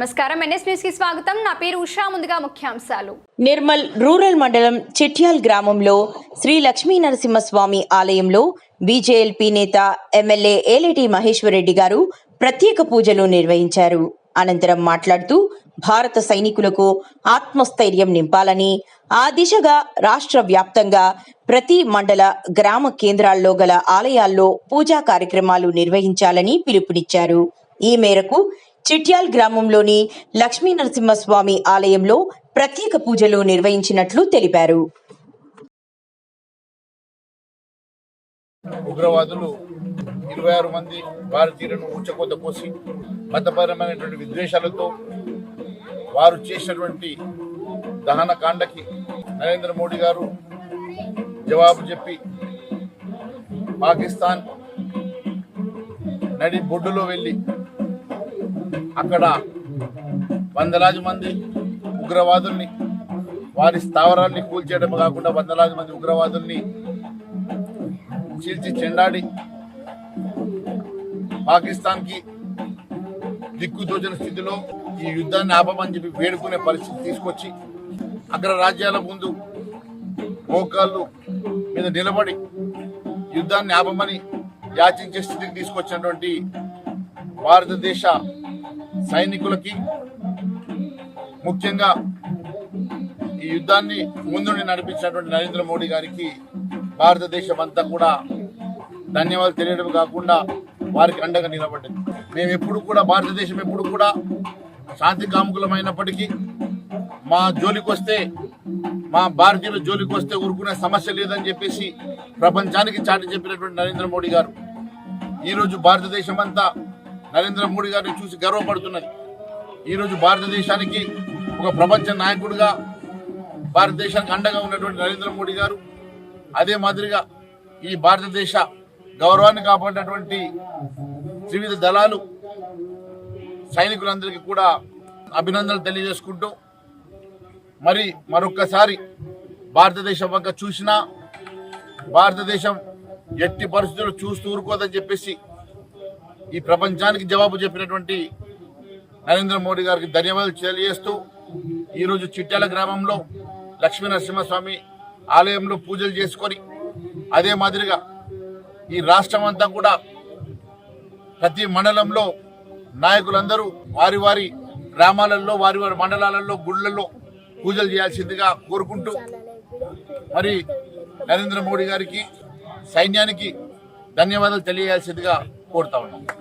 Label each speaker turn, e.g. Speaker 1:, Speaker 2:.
Speaker 1: నమస్కారం. ఎన్ఎస్ న్యూస్కి స్వాగతం. నా పేరు ఉషా. ముందుగా ముఖ్యాంశాలు.
Speaker 2: నిర్మల్ రూరల్ మండలం చిట్యాల్ గ్రామంలో శ్రీ లక్ష్మీ నరసింహస్వామి ఆలయంలో బీజేఎల్పీ నేత ఎమ్మెల్యే ఏలేటి మహేశ్వరరెడ్డి గారు ప్రత్యేక పూజలు నిర్వహించారు. అనంతరం మాట్లాడుతూ భారత సైనికులకు ఆత్మస్థైర్యం నింపాలని ఆ దిశగా రాష్ట్ర వ్యాప్తంగా ప్రతి మండల గ్రామ కేంద్రాల్లో గల ఆలయాల్లో పూజా కార్యక్రమాలు నిర్వహించాలని పిలుపునిచ్చారు. ఈ మేరకు చిట్యాల్ గ్రామంలోని లక్ష్మీ నరసింహస్వామి ఆలయంలో ప్రత్యేక పూజలు నిర్వహించినట్లు తెలిపారు.
Speaker 3: ఉగ్రవాదులు ఇరవై ఆరు మంది భారతీయులను ఊచకోత కోసి మతపరమైనటువంటి విద్వేషాలతో వారు చేసినటువంటి దహన కాండకి నరేంద్ర మోడీ గారు జవాబు చెప్పి పాకిస్తాన్ నడి బొడ్డులో వెళ్ళి అక్కడ వందలాది మంది ఉగ్రవాదుల్ని వారి స్థావరాల్ని కూల్చేయడం కాకుండా వందలాది మంది ఉగ్రవాదుల్ని చీల్చి చెండాడి పాకిస్తాన్కి దిక్కుతోచిన స్థితిలో ఈ యుద్ధాన్ని ఆపమని చెప్పి వేడుకునే పరిస్థితి తీసుకొచ్చి అగ్ర రాజ్యాల ముందు మోకాళ్ళు మీద నిలబడి యుద్ధాన్ని ఆపమని యాచించే స్థితికి తీసుకొచ్చినటువంటి భారతదేశ సైనికులకి ముఖ్యంగా ఈ యుద్ధాన్ని ముందుండి నడిపించినటువంటి నరేంద్ర మోడీ గారికి భారతదేశం అంతా కూడా ధన్యవాదాలు తెలియడం కాకుండా వారికి అండగా నిలబడ్డది. మేము ఎప్పుడు కూడా భారతదేశం ఎప్పుడు కూడా శాంతి కాముకులమైనప్పటికీ మా జోలికి వస్తే మా భారతీయుల జోలికి వస్తే ఊరుకునే సమస్య లేదని చెప్పేసి ప్రపంచానికి చాటి చెప్పినటువంటి నరేంద్ర మోడీ గారు ఈరోజు భారతదేశం అంతా నరేంద్ర మోడీ గారిని చూసి గర్వపడుతున్నది. ఈరోజు భారతదేశానికి ఒక ప్రపంచ నాయకుడిగా భారతదేశానికి అండగా ఉన్నటువంటి నరేంద్ర మోడీ గారు అదే మాదిరిగా ఈ భారతదేశ గౌరవాన్ని కాపాడినటువంటి త్రివిధ దళాలు సైనికులందరికీ కూడా అభినందనలు తెలియజేసుకుంటూ మరి మరొక్కసారి భారతదేశం వంక చూసినా భారతదేశం ఎట్టి పరిస్థితులు చూస్తూ ఊరుకోదని చెప్పేసి ఈ ప్రపంచానికి జవాబు చెప్పినటువంటి నరేంద్ర మోడీ గారికి ధన్యవాదాలు తెలియజేస్తూ ఈరోజు చిట్యాల గ్రామంలో లక్ష్మీ నరసింహస్వామి ఆలయంలో పూజలు చేసుకొని అదే మాదిరిగా ఈ రాష్ట్రం అంతా కూడా ప్రతి మండలంలో నాయకులందరూ వారి వారి గ్రామాలలో వారి వారి మండలాలలో గుళ్ళల్లో పూజలు చేయాల్సిందిగా కోరుకుంటూ మరి నరేంద్ర మోడీ గారికి సైన్యానికి ధన్యవాదాలు తెలియజేయాల్సిందిగా porta.